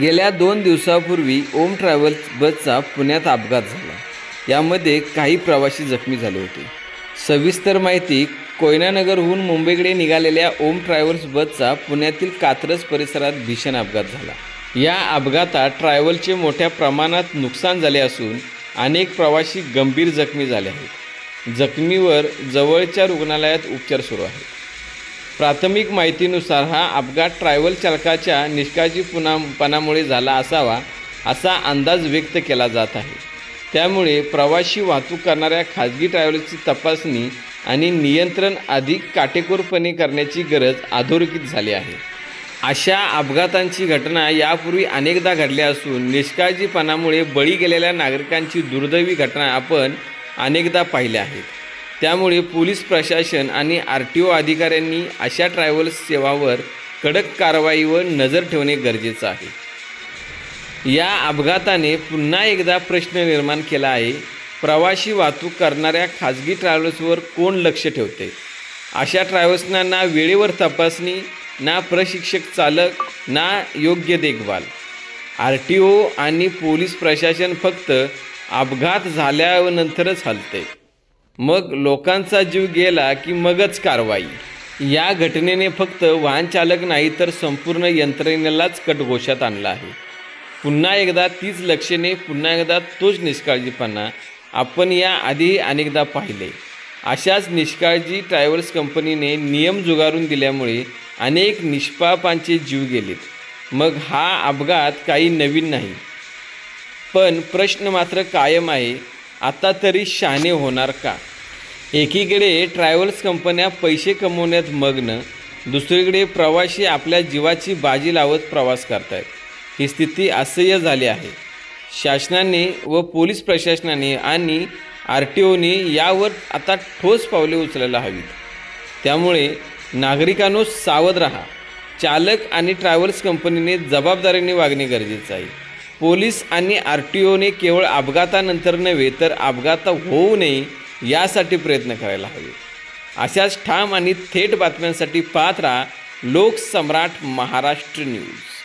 गेल्या दोन दिवसापूर्वी ओम ट्रॅव्हल्स बसचा पुण्यात अपघात झाला. यामध्ये काही प्रवासी जखमी झाले होते. सविस्तर माहिती कोयनानगरहून मुंबईकडे निघालेल्या ओम ट्रॅव्हल्स बसचा पुण्यातील कात्रज परिसरात भीषण अपघात झाला. या अपघातात ट्रॅव्हलचे मोठ्या प्रमाणात नुकसान झाले असून अनेक प्रवासी गंभीर जखमी झाले आहेत. जखमीवर जवळच्या रुग्णालयात उपचार सुरू आहेत. प्राथमिक माहितीनुसार हा अपघात ट्रॅव्हल चालकाच्या निष्काळजीपणामुळे झाला असावा असा अंदाज व्यक्त केला जात आहे. त्यामुळे प्रवासी वाहतूक करणाऱ्या खाजगी ट्रॅव्हल्सची तपासणी आणि नियंत्रण अधिक काटेकोरपणे करण्याची गरज अधोरेखित झाली आहे. अशा अपघातांची घटना यापूर्वी अनेकदा घडल्या असून निष्काळजीपणामुळे बळी गेलेल्या नागरिकांची दुर्दैवी घटना आपण अनेकदा पाहिल्या आहेत. त्यामुळे पोलीस प्रशासन आणि आर टी ओ अधिकाऱ्यांनी अशा ट्रॅव्हल्स सेवावर कडक कारवाईवर नजर ठेवणे गरजेचं आहे. या अपघाताने पुन्हा एकदा प्रश्न निर्माण केला आहे प्रवासी वाहतूक करणाऱ्या खाजगी ट्रॅव्हल्सवर कोण लक्ष ठेवते? अशा ट्रॅव्हल्सना ना वेळेवर तपासणी ना प्रशिक्षक चालक ना योग्य देखभाल. आर टी ओ आणि पोलीस प्रशासन फक्त अपघात झाल्यानंतरच हलते. मग लोकांचा जीव गेला की मगच कारवाई. या घटनेने फक्त वाहनचालक नाही तर संपूर्ण यंत्रणेलाच कटघोषात आणला आहे. पुन्हा एकदा तीच लक्षणे पुन्हा एकदा तोच निष्काळजीपणा आपण या आधी अनेकदा पाहिले. अशाच निष्काळजी ट्रॅव्हल्स कंपनीने नियम जुगारून दिल्यामुळे अनेक निष्पापांचे जीव गेलेत. मग हा अपघात काही नवीन नाही. पण प्रश्न मात्र कायम आहे. आता तरी शहाणे होणार का? एकीकडे ट्रॅव्हल्स कंपन्या पैसे कमवण्यात मग्न दुसरीकडे प्रवासी आपल्या जीवाची बाजी लावत प्रवास करतायत. ही स्थिती असह्य झाली आहे. शासनाने व पोलीस प्रशासनाने आणि आर टी ओने यावर आता ठोस पावले उचलायला हवीत. त्यामुळे नागरिकांनो सावध राहा. चालक आणि ट्रॅव्हल्स कंपनीने जबाबदारीने वागणे गरजेचं आहे. पोलीस आणि आर टी ओने केवळ अपघातानंतर नव्हे तर अपघात होऊ नये यासाठी प्रयत्न करायला हवे. अशाच ठाम आणि थेट बातम्यांसाठी पाहत राहा लोकसम्राट महाराष्ट्र न्यूज.